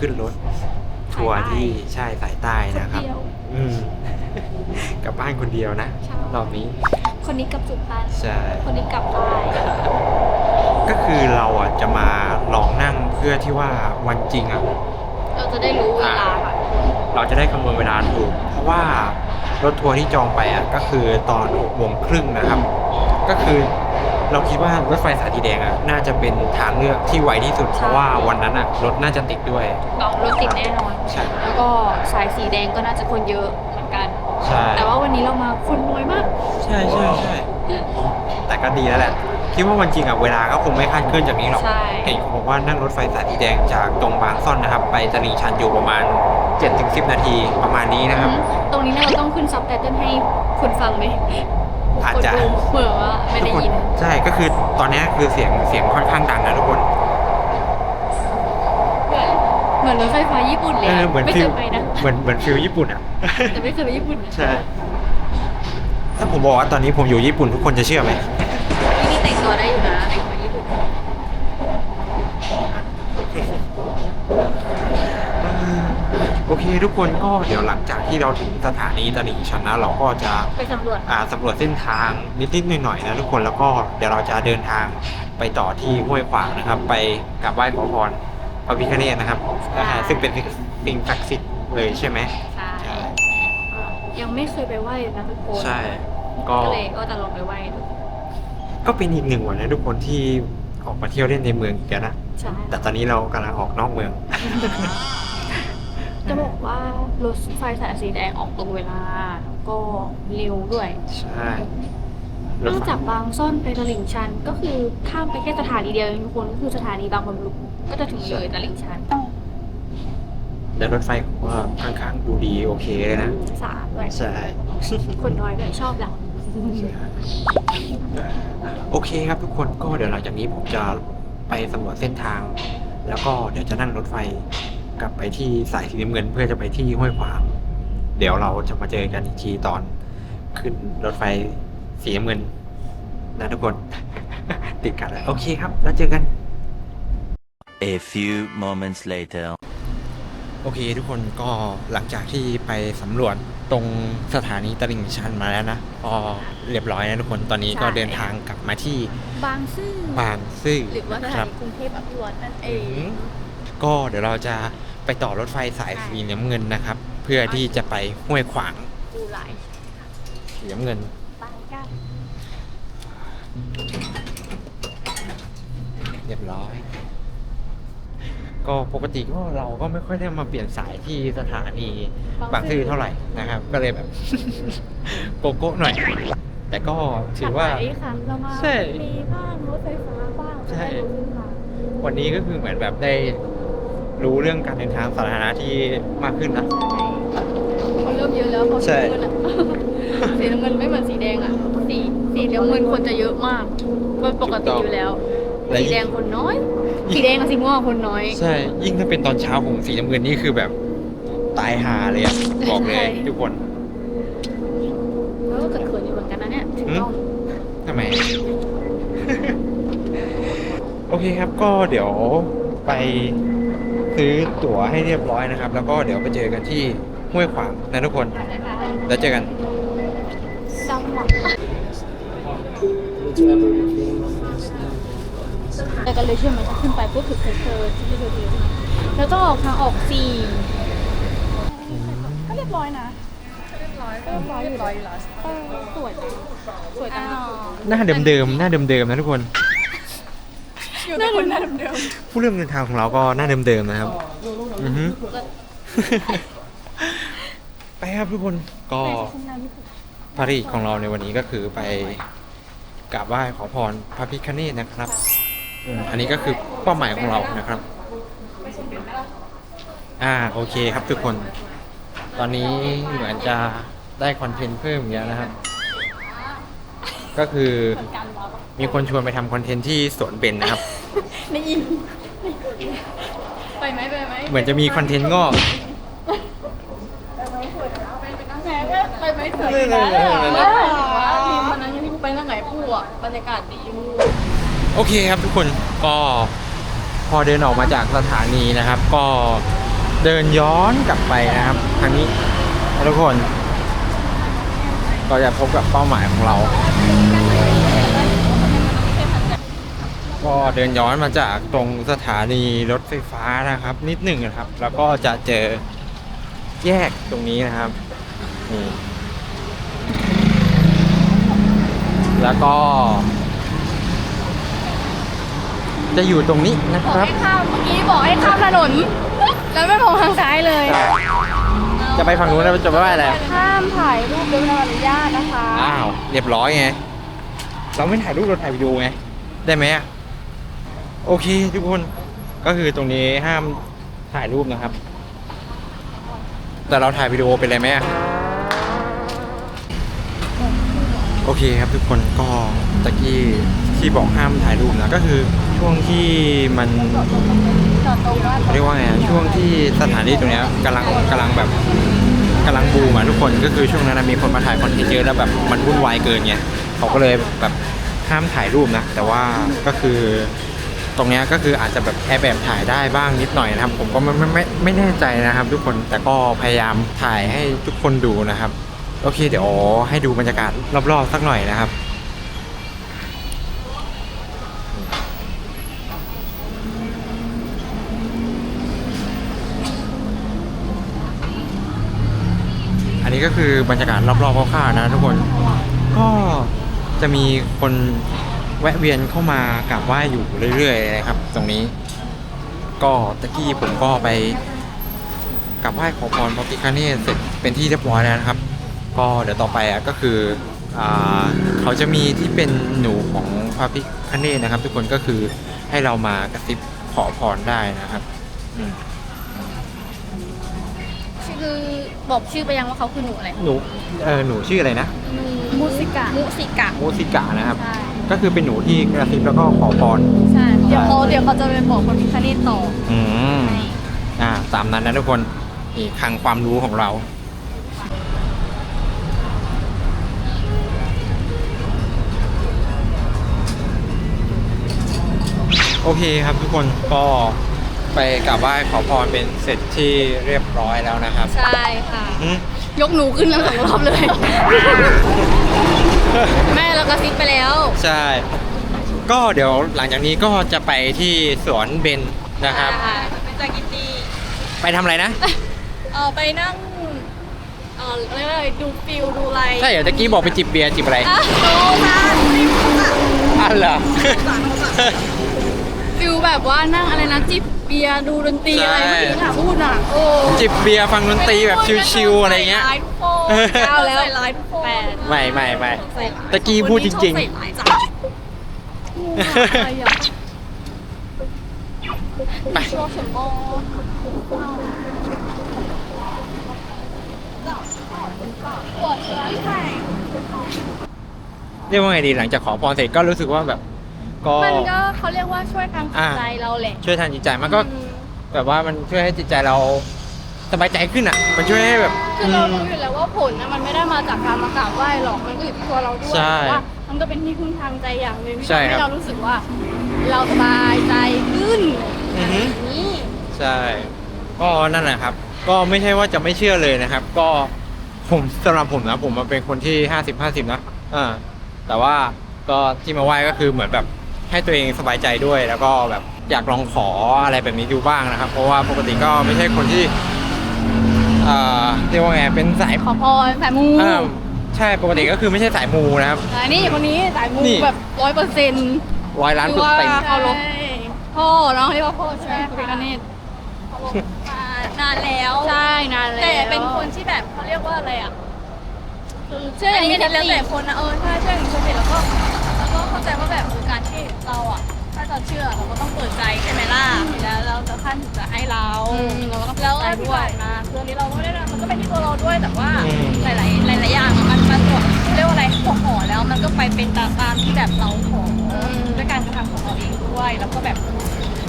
ขึ้นรถทัวร์ที่ใช่สายใต้นะครับเดียวอืมกลับบ้านคนเดียวนะใช่ รอบนี้ คนนี้กลับสุพรรณใช่ คนนี้กลับใต้ก็คือเราอะจะมาลองนั่งเพื่อที่ว่าวันจริงอะ เราจะได้รู้เวลาค่ะเราจะได้คำนวณเวลาถูก เพราะว่ารถทัวร์ที่จองไปอะก็คือตอน6โมงครึ่งนะครับ ก็คือ เราคิดว่ารถไฟสายสีแดงอะน่าจะเป็นทางเลือกที่ไวที่สุดเพราะว่าวันนั้นอะรถน่าจะติดด้วยเรารถติดแน่นอน ใช่ แล้วก็สายสีแดงก็น่าจะคนเยอะเหมือนกัน ใช่ แต่ว่าวันนี้เรามาคนน้อยมาก ใช่ใช่ใช่แต่ก็ดีแล้วแหละ คิดว่าวันจริงอะเวลาก็คงไม่คาดเคลื่อนจากนี้หรอก ใช่ เห็นเขาบอกว่านั่งรถไฟสายสีแดงจากตรงบางซ่อนนะครับ ไปตลิ่งชันอยู่ประมาณ7-10 นาทีประมาณนี้นะครับ ตรงนี้เราต้องขึ้นซับไตเติลให้คนฟังไหม อาจจะคนดูเผื่อว่าไม่ได้ยินทุกคใช่ก็คือตอนนี้คือเสียงเสียงค่อนข้างดังนะทุกคน เหมือนรถไฟฟ้าญี่ปุ่นเลยเออะอเหมือนไม่ฟิเคลยไปนะเหมือนเหมือนฟิลญี่ปุ่นอะ แต่ไม่เคยไปญี่ปุ่นนะใช่ ถ้าผมบอกว่าตอนนี้ผมอยู่ญี่ปุ่นทุกคนจะเชื่อไหมที่นี่แต่งตัวได้อยู่นะแต่งตัวญี่ปุ่น โอเค ทุกคนก็เดี๋ยวหลังจากที่เราถึงสถานีตลิ่งชันนะเราก็จะไปสำรวจอ่าสำรวจเส้นทางนิดๆหน่อยๆนะทุกคนแล้วก็เดี๋ยวเราจะเดินทางไปต่อที่ห้วยขวางนะครับ ไปกราบไหว้ขอพรพระพิฆเนศนะครับอ่าซึ่งเป็นสิ่งศักดิ์สิทธิ์เลยใช่ไหมใช่ยังไม่เคยไปไหว้เลยนะทุกคนใช่ก็ก็เลยก็จะลองไปไหว้ดูก็เป็นอีกหนึ่งวันนะทุกคนที่ออกมาเที่ยวเล่นในเมืองอีกแล้วนะใช่แต่ตอนนี้เรากำลังออกนอกเมืองจะบอกว่า รถไฟสายสีแดงออกตรงเวลา ก็เร็วด้วยใช่รนถอกไฟจากบางซ่อนไปตลิ่งชัน ก็คือข้ามไปแค่สถานีเดียวเองทุกคนก็คือสถานีบางบำรุงก็จะถึงเลยตลิ่งชันแล้วรถไฟผมว่าค่อนข้างดูดีโอเคเลยนะสะอาดด้วยใช่คนน้อยด้วยชอบแหละโอเคครับทุกคนก็เดี๋ยวหลังจากนี้ผมจะไปสำรวจเส้นทาง แล้วก็เดี๋ยวจะนั่งรถไฟ กลับไปที่สายสีน้ำเงินเพื่อจะไปที่ห้วยขวาง เดี๋ยวเราจะมาเจอกันอีกทีตอนขึ้นรถไฟสีน้ำเงินนะทุกคน ติดกันเลยโอเคครับ แล้วเจอกัน A few moments later. โอเคทุกคนก็หลังจากที่ไปสำรวจตรงสถานีตลิ่งชันมาแล้วนะก็เรียบร้อยนะทุกคนตอนนี้ก็เดินทางกลับมาที่บางซื่อบางซื่อหรือว่าสคถารับนีกรุงเทพอภิวัตนั่นเออืงมก็เดี๋ยวเราจะ ไปต่อรถไฟสายสีน้ำเงินนะครับ เพื่อที่จะไปห้วยขวางดูหลายสีน้ำเงิน ไปกันเรียบร้อย ก็ปกติก็เราก็ไม่ค่อยได้มาเปลี่ยนสายที่สถานีบางซื่อเท่าไหร่นะครับ ก็เลยแบบ โกโก้หน่อย แต่ก็ถือว่า หลยคันเรามาใช่ มีบ้างรถไฟฟ้าบ้างใช่ได้รถขึ้นมาวันนี้ก็คือเหมือนแบบได้ รู้เรื่องการเดินทางสาธารณะที่มากขึ้นนะ คนเริ่มเยอะแล้วพอใช่สีน้ำเงินอะสีน้ำเงินไม่เหมือนสีแดงอะสีสีน้ำเงินคนจะเยอะมากมันปกติอยู่แล้ว และสีแดงคนน้อย สีแดงกับสีม่วงคนน้อยใช่ ยิ่งถ้าเป็นตอนเช้าของสีน้ำเงินนี่คือแบบตายหาเลยอะบอกเลยใช่ทุกคน แล้วก็เกิดเขินอยู่เหมือนกันนะเนี่ยถึงหืมต้องทำไม โอเคครับก็เดี๋ยวไป ซื้อตั๋วให้เรียบร้อยนะครับ แล้วก็เดี๋ยวไปเจอกันที่ห้วยขวางนะทุกคน แล้วเจอกันจังหวะแต่กันเลยเชื่อไหมถ้าขึ้นไปปุ๊บถึงเธอเธอที่เธอเธอแล้วต้องออกทางออกสี่ก็เรียบร้อยนะเรียบร้อยก็เรียบร้อยอยู่ร้อยอยู่แล้วสวยสวยจังหน้าเดิมๆ หน้าเดิมๆนะทุกคน อยู่ในคนหน้าเดิมผู้เริ่มเดินทางของเราก็หน้าเดิมๆนะครับอือฮึไปครับทุกคนก็ภารกิจของเราในวันนี้ก็คือไปกราบไหว้ขอพรพระพิฆเนศนะครับอืมอันนี้ก็คือเป้าหมายของเรานะครับ อ่าโอเคครับทุกคน ตอนนี้เหมือนจะได้คอนเทนต์เพิ่มอีกแล้วนะครับ ก็คือ มีคนชวนไปทำคอนเทนต์ที่สวนเบนนะครับไม่ยิน ไปไหมไปไหมเหมือนจะมีคอนเทนต์งอกแหมก็ไปไหมสวยนะว่าทีมวันนั้นที่กูไปนั่งไหนผู้อะบรรยากาศดีมูโอเคครับทุกคนก็พอเดินออกมาจากสถานีนะครับ ก็เดินย้อนกลับไปนะครับทางนี้นะทุกคน ก็จะพบกับเป้าหมายของเรา ก็เดินย้อนมาจากตรงสถานีรถไฟฟ้านะครับ นิดหนึ่งนะครับ แล้วก็จะเจอแยกตรงนี้นะครับนี่แล้วก็ จะอยู่ตรงนี้นะบอคกรับ ให้ข้ามเมื่อกี้บอกให้ข้ามถนน แล้วไม่มองทางซ้ายเลยจะไปฝั่งนู้นแล้วจะไปไหว้อะไร ห้ามถ่ายรูปโดยไม่ได้รับอนุญาตนะคะ อ้าว เรียบร้อยไง เราไม่ถ่ายรูปเราถ่ายวิดีโอไง ได้ไหมอะ โอเคทุกคนก็คือตรงนี้ห้ามถ่ายรูปนะครับ แต่เราถ่ายวิดีโอเป็นไรไหมอะโอเคครับทุกคนก็ตะกี้ที่บอกห้ามถ่ายรูปนะก็คือช่วงที่มันเรียกว่าไงช่วงที่สถานที่ตรงนี้กำลังกำลังแบบกำลังบูมอะทุกคนก็คือช่วงนั้นนะมีคนมาถ่ายคอนเทนต์เยอะแล้วแบบมันวุ่นวายเกินไงเขาก็เลยแบบห้ามถ่ายรูปนะ แต่ว่าก็คือ ตรงนี้ก็คืออาจจะแบบแอบแบบถ่ายได้บ้างนิดหน่อยนะครับ ผมก็ไม่ไม่ไม่ไม่แน่ใจนะครับ ทุกคนแต่ก็พยายามถ่ายให้ทุกคนดูนะครับ โอเคเดี๋ยวให้ดูบรรยากาศรอบๆสักหน่อยนะครับอันนี้ก็คือบรรยากาศรอบๆคร่าวๆนะทุกคน ก็จะมีคน แวะเวียนเข้ามากราบไหว้อยู่เรื่อยๆนะครับ ตรงนี้ ก็ตะกี้ผมก็ไปกราบไหว้ขอพรพระพิฆเนศเสร็จเป็นที่เรียบร้อยแล้วนะครับ ก็เดี๋ยวต่อไปอะก็คืออ่าเขาจะมีที่เป็นหนูของพระพิฆเนศนะครับ ทุกคนก็คือให้เรามากระซิบขอพรได้นะครับอืมคือบอกชื่อไปยังว่าเขาคือหนูอะไรหนูเออหนูชื่ออะไรนะมูสิกะมูสิกะโมซิกะนะครับใช่ ก็คือเป็นหนูที่กระซิบแล้วก็ขอพร ใช่เดี๋ยวเขาเดี๋ยวเขาจะไปบอกคนพิคเนตต่ออืมอ่าตามนั้นนะทุกคนนี่คลังความรู้ของเรา โอเคครับทุกคนก็ไปกราบไหว้ขอพรเป็นเสร็จที่เรียบร้อยแล้วนะครับ ใช่ค่ะอืม ยกหนูขึ้นทั้งสองรอบเลย แม่เรากระซิบไปแล้ว ใช่ ก็เดี๋ยวหลังจากนี้ก็จะไปที่สวนเบนนะครับเป็นจากกินดีไปทำอะไรนะ เออไปนั่งเออเรียกว่าอะไรดูฟิลดูอะไรใช่เหรอตะกี้บอกไปจิบเบียร์จิบอะไรอะโอ้ค่ะอะเหรอ ฟิลแบบว่านั่งอะไรนะจิบ เบียร์ดูดนตรีอะไรใช่เมื่อกี้ค่ะพูดอะโอ้จิบเบียร์ฟังดนตรีแบบชิลๆอะไรเงี้ย ใส่ร้ายทุกคนเก้าแล้วใส่ร้ายทุกคนแปดไม่ไม่ไม่ใส่ร้ายตะกี้พูดจริงๆคนนี้ชอบใส่ร้ายจ้ะอะไรอะไป ชอบ什么เรียกว่าไงดีหลังจากขอพรเสร็จก็รู้สึกว่าแบบ ก็ มันก็เขาเรียกว่าช่วยทางจิตใจเราแหละช่วยทางจิตใจมันก็แบบว่ามันช่วยให้จิตใจเราสบายใจขึ้นอะ มันช่วยให้แบบ คือเรารู้อยู่แล้วว่าผลนะมันไม่ได้มาจากการมากราบไหว้หรอกมันก็อยู่ที่ตัวเราด้วยใช่แต่ว่ามันก็เป็นที่พึ่งทางใจอย่างหนึ่งที่ใช่ทำครัให้บเรารู้สึกว่า เราสบายใจขึ้นอือฮึ แบบนี้ ใช่ ก็นั่นแหละครับ ก็ไม่ใช่ว่าจะไม่เชื่อเลยนะครับ ก็ผมสำหรับผมนะ ผมมาเป็นคนที่ห้าสิบห้าสิบนะอ่าแต่ว่าก็ที่มาไหว้ก็คือเหมือนแบบ ให้ตัวเองสบายใจด้วย แล้วก็แบบอยากลองขออะไรแบบนี้ดูบ้างนะครับ เพราะว่าปกติก็ไม่ใช่คนที่เอ่อเรียกว่าไงเป็นสายขอพรสายมูอ่าใช่ปกติก็คือไม่ใช่สายมูนะครับอ่านี่คนนี้สายมูนี่ แบบร้อยเปอร์เซ็นต์ร้อยล้านคือเปอร์ว่าเซ็นต์ เคารพพ่อเนาะเรียกว่าพ่อใช่ไหมคุณพิคเนตนานแล้ว ใช่นานแล้วแต่เป็นคนที่แบบเขาเรียกว่าอะไรอะ คือเชื่ออย่างนี้นี้สแล้วติแต่คนนะเออใช่เชื่ออย่างนี้สติแล้วก็แล้วก็เข้าใจว่าแบบคือการที่เราอะ ถ้าจะเชื่อเราก็ต้องเปิดใจใช่ไหมล่ะแล้วเราจะท่านถึงจะให้เราอืมเราก็ต้องแล้วใจที่ด้วย ผ่านมาคืออันนี้เราก็ไม่ได้มันก็เป็นที่ตัวเราด้วยแต่ว่าอืม หลาย ๆ หลาย ๆ อย่างอะมันมันตัวเรียกว่าอะไรขอขอแล้วมันก็ไปเป็นตามตามที่แบบเราขอด้วยการกระทำของเราเองด้วย แล้วก็แบบ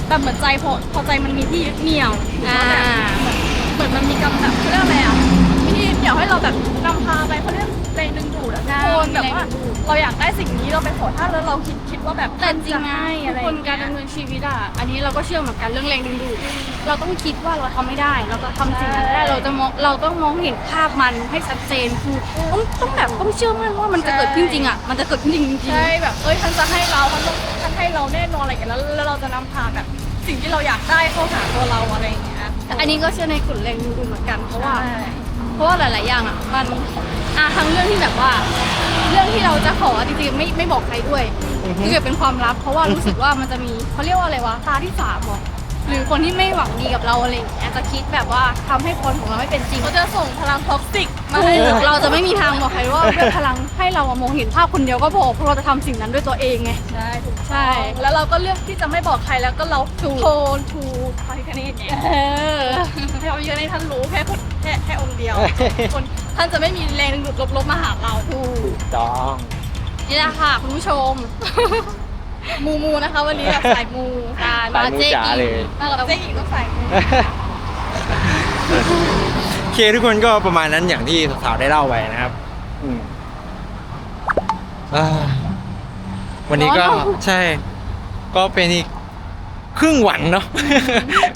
แต่เหมือนใจพอพอใจมันมีที่ยึดเหนี่ยวอ่าเหมือนมันมีกำแบบเขาเรียกอะไรอะมีที่ยึดเหนี่ยวให้เราแบบนำพาไปเขาเรียก แรงดึงดูดอะทุกคนแบบว่าเราอยากได้สิ่งนี้เราไปขอท่านแล้วเราคิดคิดว่าแบบแต่จริงจะนะให้ทุอะกไรอคนย่างการเงี้ยดำเนินชีวิตอะอันนี้เราก็เชื่อเหมือนกันเรื่องแรงดึงดูดเราต้องคิดว่าเราทำไม่ได้ เราจะทำสิ่งนั้นได้เราจะมองเราต้องมองเห็นภาพมันให้ชัดเจนคือต้องต้องแบบต้องเชื่อมั่นว่ามันจะเกิดขึ้นจริงอะมันจะเกิดขึ้นจริงจริงใช่แบบเอ้ยท่านจะให้เราท่านต้องท่านให้เราแน่นอนอะไรอย่างเงี้ยแล้วแล้วเราจะนำพาแบบสิ่งที่เราอยากได้เข้าหาตัวเราอะไรอย่างเงี้ยอันนี้ก็เชื่อในกลุ่มแรงดึงดูดเหมือนกันเพราะว่าใช่เพ ราะว่าหลาย ๆ อย่างอะมันอะทั้งเรื่องที่แบบว่า เรื่องที่เราจะขอจริงๆไม่ไม่บอกใครด้วยคือเก็บเป็นความลับ เพราะว่ารู้สึกว่ามันจะมีเขาเรียกว่าอะไรวะตาที่สามเหรอ หรือคนที่ไม่หวังดีกับเราอะไรอย่างเงี้ยจะคิดแบบว่าทำให้คนของเราไม่เป็นจริงเขาจะส่งพลังท็อกซิกมาถูให้กเราเราจะไม่มีทางบอกใครว่าด้วยพลังให้เราอะมองเห็นภาพคนเดียวก็พอเพราะเราจะทำสิ่งนั้นด้วยตัวเองไง ใช่ถูกใช่ แล้วเราก็เลือกที่จะไม่บอกใครแล้วก็เราถูกโทนทูพระพิฆเนศเนี่ยเออ ให้พระพิฆเนศท่านรู้แค่คนแค่แค่องค์เดียว คนท่านจะไม่มีแรงดึงดูดลบๆมาหาเราถูก ถูกต้อง นี่แหละค่ะคุณผู้ชม มูมูนะคะ วันนี้แบบสายมูตาสายมูจ๋าเลย มาเรากับเจ๊หญิงก็สายมูโอเคทุกคนก็ประมาณนั้นอย่างที่สาวๆได้เล่าไปนะครับอืมอ่าวันนี้ก็ใช่ ก็เป็นอีกครึ่งวันเนาะ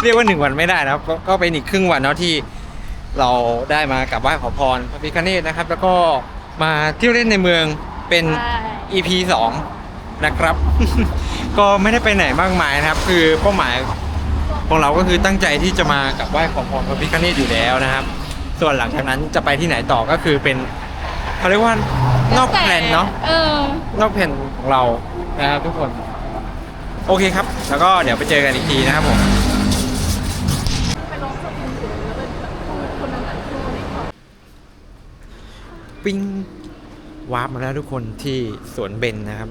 เรียกว่าหนึ่งวันไม่ได้นะครับ ก็ก็เป็นอีกครึ่งวันเนาะที่เราได้มากราบไหว้ขอพรพระพิฆเนศนะครับ แล้วก็มาเที่ยวเล่นในเมืองเป็นใช่ EP สอง นะครับ ก็ไม่ได้ไปไหนมากมายนะครับ คือเป้าหมายของเราก็คือตั้งใจที่จะมากราบไหว้ขอพรพระพิฆเนศอยู่แล้วนะครับ ส่วนหลังจากนั้นจะไปที่ไหนต่อก็คือเป็นเขาเรียกว่านอกแผนเนาะเออนอกแผนของเรานะครับทุกคน โอเคครับ แล้วก็เดี๋ยวไปเจอกันอีกทีนะครับผมไปลองสมุนถึงแล้วเป็นแบบคนนั้นแบบคนนี้เขาปิ้งวาร์ปมาแล้วทุกคนที่สวนเบนนะครับ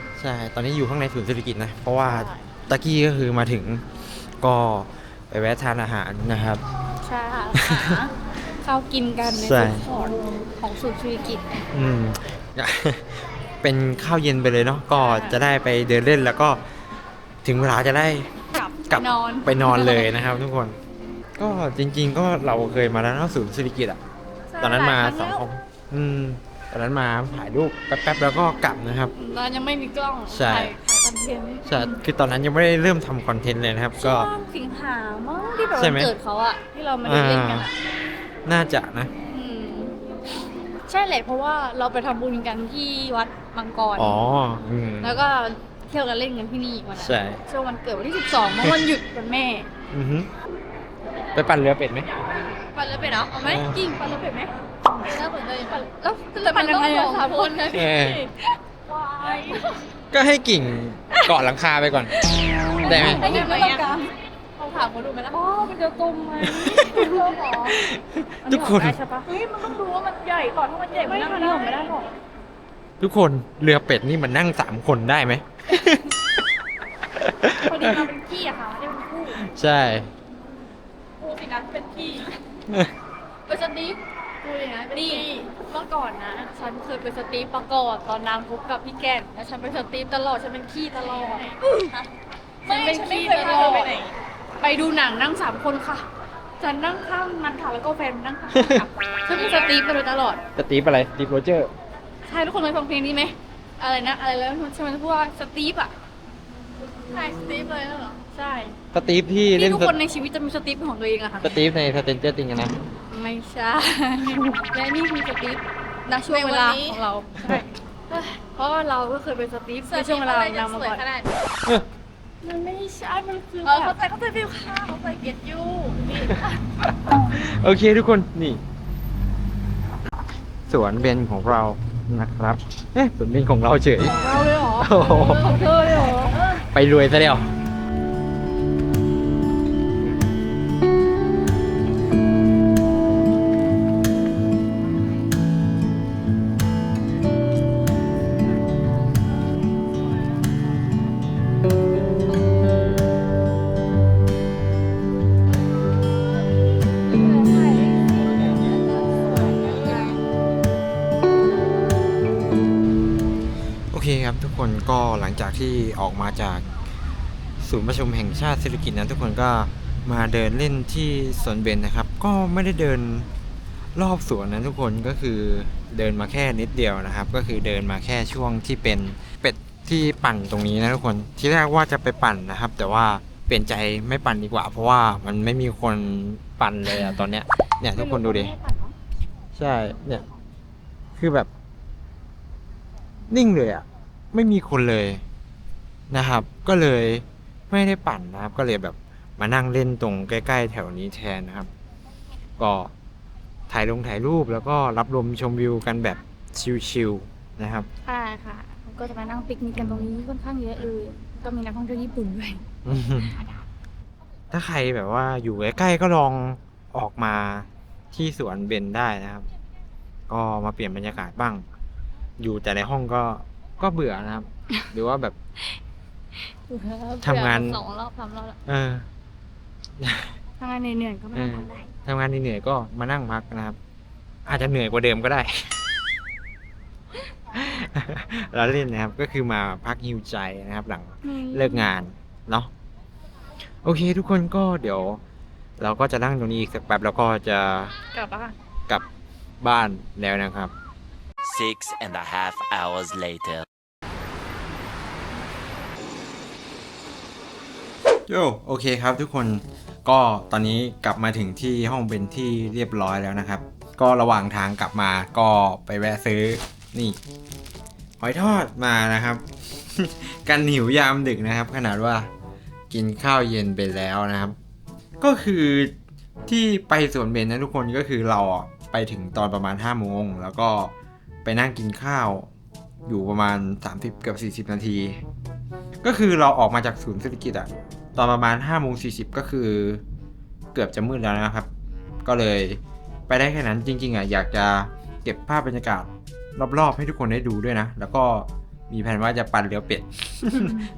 จ ใช่ ตอนนี้อยู่ข้างในศูนย์เศรษฐกิจนะ เพราะว่าใช่ ตะกี้ก็คือมาถึงก็ไปแวะทานอาหารนะครับ ใช่ค่ะหาข้าวกินกันในใช่ ฟู้ดคอร์ทของศูนย์เศรษฐกิจ อืม เป็นข้าวเย็นไปเลยเนาะ ก็จะได้ไปเดินเล่นแล้วก็ถึงเวลาจะได้ กลับกลับนอน ไปนอนเลยนะครับ ทุกคน ก็จริง ๆ ก็เราเคยมาแล้วเนอะศูนย์เศรษฐกิจอะตอนนั้นมาสองคนอืม ตอนนั้นมาถ่ายรูปแป๊บๆแล้วก็กลับนะครับ ตอนยังไม่มีกล้องใช่ ถ่ายถ่ายคอนเทนต์ใช่คือตอนนั้นยังไม่ได้เริ่มทำคอนเทนต์เลยนะครับ ก็ ช่วงสิงหามั้งที่แบบใช่วันไหมเกิดเขาอะที่เรามาเดินเล่นกันอะน่าจะนะ อืมใช่แหละเพราะว่าเราไปทำบุญกันที่วัดมังกร อ๋ออืม แล้วก็เที่ยวกันเล่นกันที่นี่วันนั้นใช่ ช่วงวันเกิดวันที่ 12เมื่อวันหยุดวันแม่อือฮึไปปั่นเรือเป็ดไหม ปันเลือเป็ดเหรอเอาไหมเออ กิ่งปันเลือเป็ดไหม แล้วเหมือนเลยปันแล้วจะปันยังไงอะสามคนนะเอพี่อวายก็ให้กิ่งเกาะหลังคาไปก่อน ได้ไหมไอ้กิ่งไม่ต้องการลองถามเขาดูไหมล่ะอ๋อมันจะกลมไหมไม่รู้หรอทุกคนได้ใช่ปะเฮ้ยมันต้องดูว่ามันใหญ่ก่อนถ้ามันใหญ่ไม่มันทันั่นงหรอกไม่ไม่ได้ได้หรอกทุกคนเรือเป็ดนี่มันนั่งสามคนได้ไหม พอดีมาเป็นพี่อะค่ะไม่ได้เป็นคู่ใช่กูสินะเป็นพี่เป็นสตีฟ พูดเลยนะนี่เมื่อก่อนนะ ฉันเคยเป็นสตีฟมาก่อนตอนนางพบกับพี่แก่นแล้วฉันเป็นสตีฟตลอด ฉันเป็นขี้ตลอดไม่เป็นฉันไม่ขี้เคยตพาลเธออไปดไหนไปดูหนังนั่งสามคนค่ะ ฉันนั่งข้างนั้นค่ะแล้วก็แฟนนั่งข้างค่ะฉันเป็นสตีฟมาโดยตลอด สตีฟอะไร สตีฟโรเจอร์ ใช่ทุกคนเคยฟังเพลงนี้ไหม อะไรนะ อะไรแล้วใช่ไหมพูดว่าสตีฟอะ ใช่สตีฟเลยเหรอ ใช่ สตีฟที่เล่ที่นทุกคนในชีวิตจะมีสตีฟเป็นของตัวเองอะค่ะ สตีฟในสเตนเจอร์ติงนะ ไม่ใช่ และนี่คือสตีฟณช่วงเวลาของเราใช่เพราะว่าเราก็เคยเป็นสตีฟในช่วงเวลาของเรามาก่อนขนาดมันไม่ใช่มันคือเออแบเขาบใจเขาใจฟิวข้าวเขาใจเก็ตยูนี่โอเคทุกคนนี่ สวนเบนของเรานะครับเอ๊ะสวนเบนของเราเฉยเราเลยเหรอโอ้โหของเธอเลยเหรอไปรวยซะแล้วโอเคครั คนก็หลังจากที่ออกมาจากศูนย์ประชุมแห่งชาติเศรษฐกิจนะทุกคนก็มาเดินเล่นที่สวนเบญนะครับ ก็ไม่ได้เดินรอบสวนนะทุกคนก็คือเดินมาแค่นิดเดียวนะครับ ก็คือเดินมาแค่ช่วงที่เป็นเป็ดที่ปั่นตรงนี้นะทุกคนที่แรกว่าจะไปปั่นนะครับ แต่ว่าเปลี่ยนใจไม่ปั่นดีกว่า เพราะว่ามันไม่มีคนปั่นเลยอะตอนเนี้ยเนี่ยทุกคนดูดิใช่เนี่ย คือแบบ นิ่งเลยอะ ไม่มีคนเลยนะครับ ก็เลยไม่ได้ปั่นนะครับ ก็เลยแบบมานั่งเล่นตรงใกล้ ๆ แถวนี้แทนนะครับ ก็ถ่ายลงถ่ายรูปแล้วก็รับลมชมวิวกันแบบชิลๆนะครับ ใช่ค่ะก็จะมานั่งปิกนิกกันตรงนี้ค่อนข้างเยอะเลยก็มีนักท่องเที่ยวญี่ปุ่นด้วยอืมถ้าใครแบบว่าอยู่ใกล้ๆก็ลองออกมาที่สวนเบนได้นะครับ ก็มาเปลี่ยนบรรยากาศบ้าง อยู่แต่ในห้องก็ ก็เบื่อนะครับ หรือว่าแบบ ทำงานสองรอบสามรอบแล้วเออ ทำงานเหนื่อยๆก็ไม่ต้องทำได้ทำงานเหนื่อยๆก็มานั่งพักนะครับ อาจจะเหนื่อยกว่าเดิมก็ได้ เราเล่นนะครับ ก็คือมาพักฮิวใจนะครับ หลังเลิกงานเนาะโอเค ทุกคนก็เดี๋ยว เราก็จะนั่งตรงนี้อีกสักแป๊บแล้วก็จะกลับบ้านกลับบ้านแล้วนะครับ Six and a half hours later. โยโอเคครับทุกคนก็ตอนนี้กลับมาถึงที่ห้องเป็นที่เรียบร้อยแล้วนะครับ ก็ระหว่างทางกลับมาก็ไปแวะซื้อนี่หอยทอดมานะครับ กันหิวยามดึกนะครับ ขนาดว่ากินข้าวเย็นไปแล้วนะครับ ก็คือที่ไปสวนเบนนะทุกคนก็คือเราไปถึงตอนประมาณ5โมงแล้วก็ไปนั่งกินข้าวอยู่ประมาณ 30 เกือบ40 นาที ก็คือเราออกมาจากศูนย์เศรษฐกิจอะ ตอนประมาณ5โมง40ก็คือ เกือบจะมืดแล้วนะครับ ก็เลยไปได้แค่นั้นจริง ๆอะอยากจะเก็บภาพบรรยากาศรอบๆ ให้ทุกคนได้ดูด้วยนะ แล้วก็มีแผนว่าจะปั่นเรือเป็ด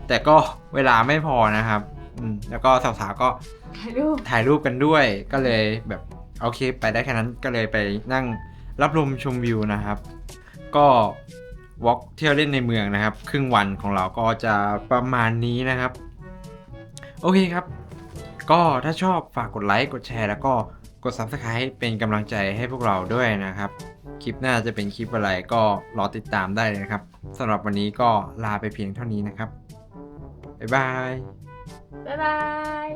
แต่ก็เวลาไม่พอนะครับอืมแล้วก็สาวๆก็ถ่ายรูปถ่ายรูปกันด้วย ก็เลยแบบโอเค ไปได้แค่นั้นก็เลยไปนั่งรับลมชมวิวนะครับ ก็วอล์กเที่ยวเล่นในเมืองนะครับ ครึ่งวันของเราก็จะประมาณนี้นะครับ โอเคครับ ก็ถ้าชอบฝากกดไลค์กดแชร์ แล้วก็กด Subscribe เป็นกำลังใจให้พวกเราด้วยนะครับ คลิปหน้าจะเป็นคลิปอะไรก็รอติดตามได้เลยนะครับสำหรับวันนี้ก็ลาไปเพียงเท่านี้นะครับ บ๊ายบาย บ๊ายบาย